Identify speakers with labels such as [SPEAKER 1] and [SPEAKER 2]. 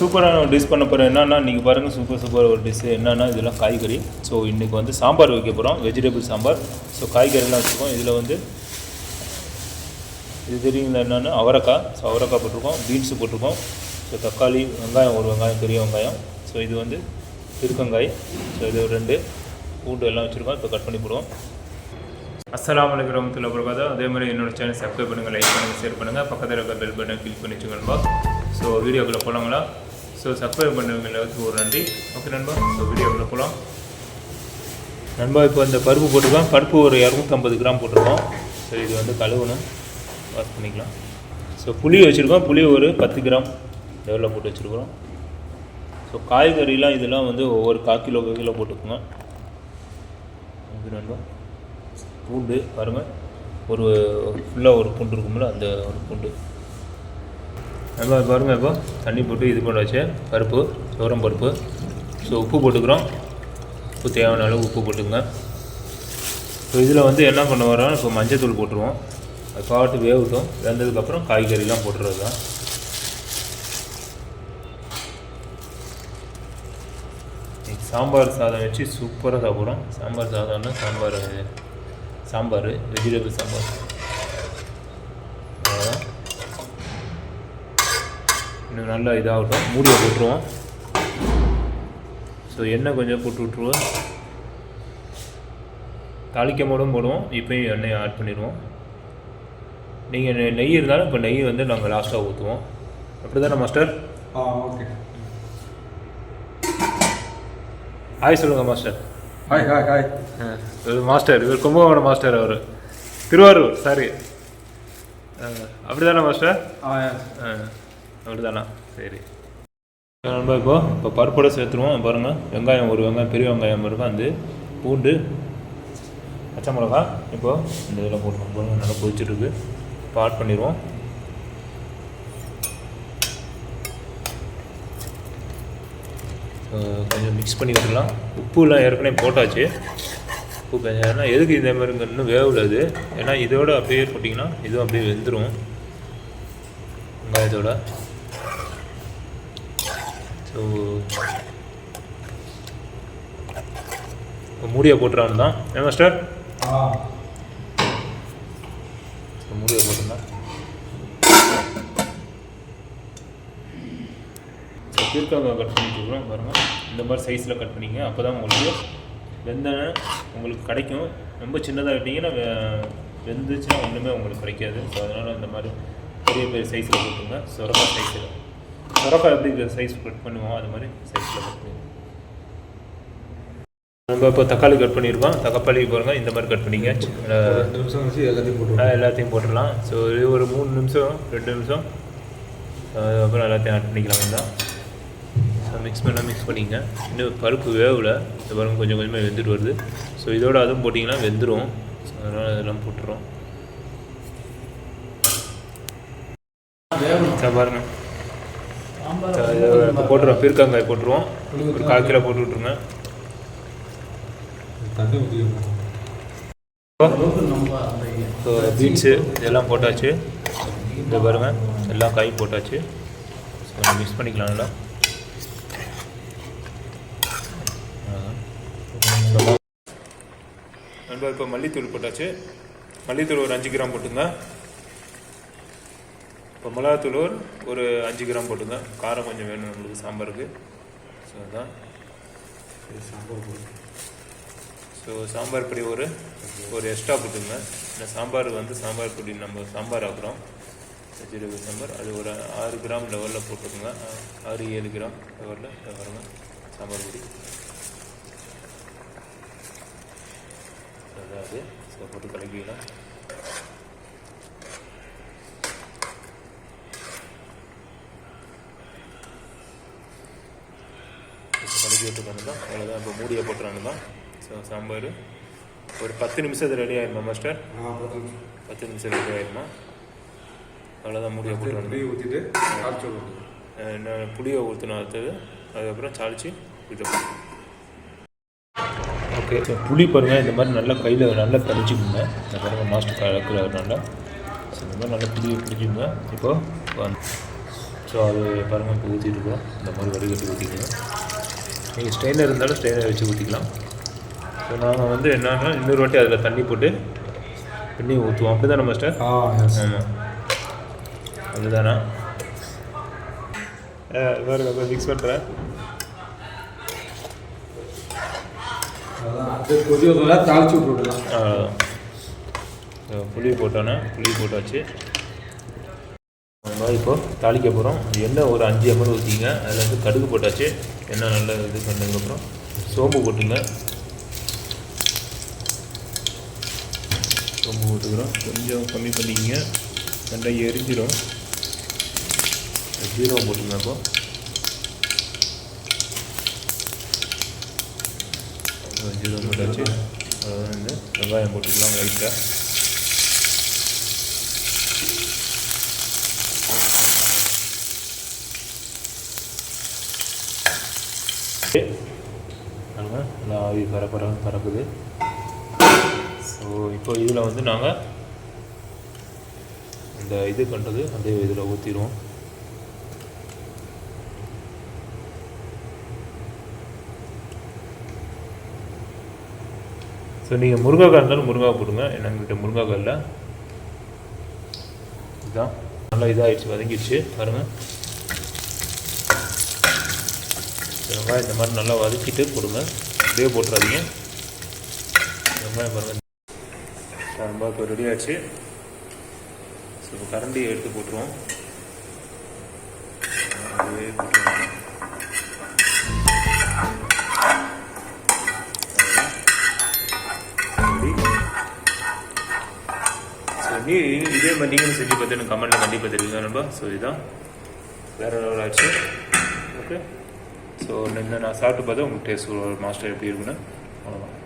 [SPEAKER 1] சூப்பரான நான் டிஷ் பண்ண போகிறேன் என்னன்னா நீங்கள் பாருங்கள் சூப்பர் சூப்பர் ஒரு டிஷ் என்னென்னா இதெல்லாம் காய்கறி. ஸோ இன்றைக்கி வந்து சாம்பார் வைக்க போகிறோம் வெஜிடபிள் சாம்பார். ஸோ காய்கறிலாம் வச்சுருக்கோம். இதில் வந்து இது தெரியுங்களா என்னென்னா அவரைக்காய். ஸோ அவரைக்காய் போட்டிருக்கோம். பீன்ஸு போட்டிருக்கோம். ஸோ தக்காளி வெங்காயம் ஒரு வெங்காயம் பெரிய வெங்காயம். ஸோ இது வந்து திருக்கங்காய். ஸோ இது ஒரு ரெண்டு. பூண்டு எல்லாம் வச்சுருக்கோம். இப்போ கட் பண்ணி போடுவோம். அஸ்லாம் அலைக்கும் வரமத்துல்லாஹி வபரகாத்துஹு. அதே மாதிரி என்னோடய சேனல் சப்ஸ்கிரைப் பண்ணுங்கள் லைக் பண்ணுங்கள் ஷேர் பண்ணுங்கள் பக்கத்தில் இருக்க பெல் பட்டன் கிளிக் பண்ணி வச்சுக்கோங்க ஸோ வீடியோக்குள்ளே போகலாங்களா ஸோ சப்ஸ்கிரைப் பண்ணுறவங்களுக்கு ஒரு நன்றி. ஓகே நண்பா. ஸோ வீடியோவில் போகலாம் நண்பா இப்போ இந்த பருப்பு போட்டுக்கலாம். பருப்பு ஒரு இரநூத்தம்பது கிராம் போட்டிருக்கோம். ஸோ இது வந்து கழுவணும். வாஷ் பண்ணிக்கலாம். ஸோ புளி வச்சுருக்கோம். புளி ஒரு பத்து கிராம் லெவலில் போட்டு வச்சுருக்குறோம். ஸோ காய்கறிலாம் இதெல்லாம் வந்து ஒவ்வொரு கால் கிலோ கிலோ போட்டுக்கோங்க. நண்பா. பூண்டு பாருங்கள் ஒரு ஃபுல்லாக ஒரு பூண்டு இருக்கும்ல அந்த ஒரு பூண்டு. நம்ம பாருங்கள் இப்போ தண்ணி போட்டு இது பண்ண வச்சு பருப்பு துவரம் பருப்பு. ஸோ உப்பு போட்டுக்கிறோம். உப்பு தேவையான அளவு உப்பு போட்டுக்கோங்க. ஸோ இதில் வந்து என்ன பண்ண வரோம் இப்போ மஞ்சத்தூள் போட்டுருவோம். அது பாட்டு வேகட்டும். வெந்ததுக்கப்புறம் காய்கறிலாம் போட்டுறது தான். சாம்பார் சாதம் வச்சு சூப்பராக சாப்பிட்றோம். சாம்பார் சாதம்னா சாம்பார் சாம்பார் வெஜிடபிள் சாம்பார் அவ்வளோதான் இன்னும் நல்லா இதாகட்டும். மூடியை போட்டுருவோம். ஸோ எண்ணெய் கொஞ்சம் போட்டு விட்ருவோம் தாளிக்கும் போதும் போடுவோம். இப்போயும் எண்ணெயை ஆட் பண்ணிடுவோம். நீங்கள் நெய் இருந்தாலும் இப்போ நெய் வந்து நாங்கள் லாஸ்ட்டாக ஊற்றுவோம் அப்படி தானே மாஸ்டர்
[SPEAKER 2] ஆ ஓகே
[SPEAKER 1] ஹாய் சொல்லுங்கள் மாஸ்டர்
[SPEAKER 2] ஹாய் ஹாய் ஹாய்
[SPEAKER 1] இவர் மாஸ்டர் இவர் கும்பகோணம் மாஸ்டர் அவர். திருவாரூர் சாரி அப்படி தானே மாஸ்டர்
[SPEAKER 2] ஆ.
[SPEAKER 1] அப்படி தானா சரி நண்பா இப்போ? இப்போ பருப்போட சேர்த்துருவோம். பாருங்கள் வெங்காயம் ஒரு வெங்காயம் பெரிய வெங்காயம் இருக்கும் அந்த பூண்டு பச்சை மிளகா இப்போ இந்த இதில் போட்டுருவோம். பாருங்கள் நல்லா கொதிச்சிருக்கு. இப்போ ஆட் பண்ணிடுவோம். கொஞ்சம் மிக்ஸ் பண்ணி விட்டுக்கலாம் உப்புலாம் ஏற்கனவே போட்டாச்சு. உப்பு கொஞ்சம் ஏன்னா எதுக்கு இதே மாதிரி இன்னும் வேகல இது ஏன்னா இதோட அப்படியே போட்டிங்கன்னா இதுவும் அப்படியே வெந்துடும் வெங்காயத்தோட. ஸோ மூடியை போட்டுறான்னு தான் ஏன் மாஸ்டர் மூடியை போட்டுருந்தேன் கீழ்க்காங்க கட் பண்ணி கொடுக்குறோம் பாருங்கள் இந்த மாதிரி சைஸில் கட் பண்ணிங்க. அப்போ தான் உங்களுக்கு வெந்தன உங்களுக்கு கிடைக்கும். ரொம்ப சின்னதாக வெ- வெந்துச்சுன்னா ஒன்றுமே உங்களுக்கு கிடைக்காது. ஸோ அதனால் இந்த மாதிரி பெரிய பெரிய சைஸில் போட்டுங்க சொரக்காய் சைஸில் சொரக்காய் எப்படி சைஸ் கட் பண்ணுவோம்? அது மாதிரி சைஸில் கட் பண்ணுவோம். நம்ம இப்போ தக்காளி கட் பண்ணியிருக்கோம். தக்காளி பாருங்கள் இந்த மாதிரி கட் பண்ணிங்க.
[SPEAKER 2] நிமிஷம் கழிச்சு எல்லாத்தையும்
[SPEAKER 1] ஆ,
[SPEAKER 2] போட்டு
[SPEAKER 1] எல்லாத்தையும் போட்டுடலாம். ஸோ இது ஒரு மூணு நிமிஷம் ரெண்டு நிமிஷம். அதுக்கப்புறம் எல்லாத்தையும் ஆட் பண்ணிக்கலாம் தான் ஸோ மிக்ஸ் பண்ணால் மிக்ஸ் பண்ணிங்க. இன்னும் பருப்பு வேகல. இந்த பருப்பு கொஞ்சம் கொஞ்சமாக வெந்துட்டு வருது. ஸோ இதோட அதுவும் போட்டிங்கன்னா வெந்துடும் ஸோ அதனால் அதெல்லாம் போட்டுறோம். சரி பாருங்க சரி, இதை இப்போ போட்டுருவோம். பீர்க்கங்காய் போட்டுருவோம். ஒரு கால் கிலோ போட்டு விட்ருங்க
[SPEAKER 2] ஊற்றிக்கணும்
[SPEAKER 1] இப்போ பீன்ஸு இதெல்லாம் போட்டாச்சு. இந்த பாருங்க எல்லாம் காய் போட்டாச்சு. ஸோ கொஞ்சம் மிக்ஸ் பண்ணிக்கலாம் நல்லா. நண்பா இப்போ மல்லித்தூள் போட்டாச்சு. மல்லித்தூள் ஒரு அஞ்சு கிராம் போட்டுங்க இப்போ மிளகாத்தூள் ஒரு- அஞ்சு கிராம் போட்டுங்க. காரம் கொஞ்சம் வேணும் நம்மளுக்கு சாம்பாருக்கு. ஸோ அதுதான்
[SPEAKER 2] சாம்பார்
[SPEAKER 1] ஸோ சாம்பார் பொடி ஒரு ஒரு எக்ஸ்ட்ரா போட்டுங்க. இந்த சாம்பார் வந்து சாம்பார் பொடி நம்ம சாம்பார் ஆக்குறோம். வெஜிடபிள் சாம்பார். அது ஒரு ஆறு கிராம் லெவலில் போட்டுக்கோங்க. ஆறு ஏழு கிராம் லெவலில் வருங்க சாம்பார் பொடி. அதாவது ஸோ போட்டு கலக்கிக்கலாம் கலக்கி விட்டுக்கானு தான் அவ்வளோதான் இப்போ மூடியை போட்டுறானு தான் ஸோ சாம்பார். ஒரு பத்து நிமிஷத்தில் ரெடி ஆயிருமா மாஸ்டர்
[SPEAKER 2] பத்து நிமிஷம்.
[SPEAKER 1] ரெடி ஆயிருமா? அவ்வளோதான் மூடியை
[SPEAKER 2] அப்படியே ஊற்றிட்டு
[SPEAKER 1] என்ன புளியை ஊற்றணும் அடுத்தது. அதுக்கப்புறம் தாளித்து விட்டு ஓகே ஸோ புளி பாருங்கள் இந்த மாதிரி நல்லா கையில் நல்லா கடிச்சிக்கோங்க. இந்த பாருங்க மாஸ்டர் கலக்கிறாரு நல்லா. ஸோ இந்த மாதிரி நல்லா புளியை பிடிச்சிக்கோங்க இப்போ ஸோ அது பாருங்கள் இப்போ ஊற்றிட்டு இருக்கோம். இந்த மாதிரி வடிகட்டி ஊற்றிக்கணும் நீங்கள் ஸ்ட்ரெயினர் இருந்தாலும் ஸ்ட்ரெயினர் வச்சு ஊற்றிக்கலாம் ஸோ நாங்கள் வந்து என்னன்னா இன்னொரு வாட்டி அதில் தண்ணி போட்டு பண்ணி ஊற்றுவோம் அப்படி தான் மாஸ்டர் ஆமாம் அதுதானா? பாருங்க அப்போ மிக்ஸ் பண்ணுறேன்
[SPEAKER 2] தாளிச்சு விட்டுடலாம்.
[SPEAKER 1] புளி போட்டோன்னே புளி போட்டாச்சு. நம்ம இப்போ தாளிக்க போகிறோம் எண்ணெய் ஒரு அஞ்சு எம்எல் ஊற்றிங்க அதில் வந்து கடுகு போட்டாச்சு. எண்ணெய் நல்லா இது பண்ணதுக்கப்புறம் சோம்பு போட்டுங்க. சோம்பு போட்டுக்கிறோம். கொஞ்சம் கம்மி பண்ணிக்கிங்க. நல்லா எரிஞ்சிடும் ஜீரகம் போட்டுங்க அப்போ. ஜீரகம் போட்டாச்சு. அவ்வளோதான் வந்து வெங்காயம் போட்டுக்கலாம் லைட்டாக நல்லா ஆவி பரப்பர பறக்குது ஸோ இப்போ இதில் வந்து நாங்கள் இந்த இது பண்ணுறது அதே இதில் ஊற்றிடுவோம் ஸோ நீங்கள் முருங்கைக்காய் இருந்தாலும் முருங்காய் போடுங்க. என்கிட்ட முருங்கைக்காய் இல்லை. இதுதான் நல்லா இதாகிடுச்சு வதங்கிடுச்சு. பாருங்கள் வெங்காயம் இந்த மாதிரி நல்லா வதக்கிட்டு கொடுங்க. அப்படியே போட்டுறாதீங்க. வெங்காயம் பாருங்கள் ரொம்ப இப்போ ரெடி ஆச்சு. ஸோ இப்போ கரண்டி எடுத்து போட்டுருவோம். அப்படியே போட்டுருவோம். நீ இதே மாதிரி நீங்களும் செஞ்சு பார்த்து எனக்கு கமெண்ட்டில் கண்டிப்பாக தெரிவிங்க நண்பா. ஸோ இதுதான். வேறு லெவல் ஆச்சு ஓகே ஸோ நின்று நான் சாப்பிட்டு பார்த்தா உங்களுக்கு டேஸ்ட் மாஸ்டர் எப்படி இருக்குன்னு அவ்வளோதான்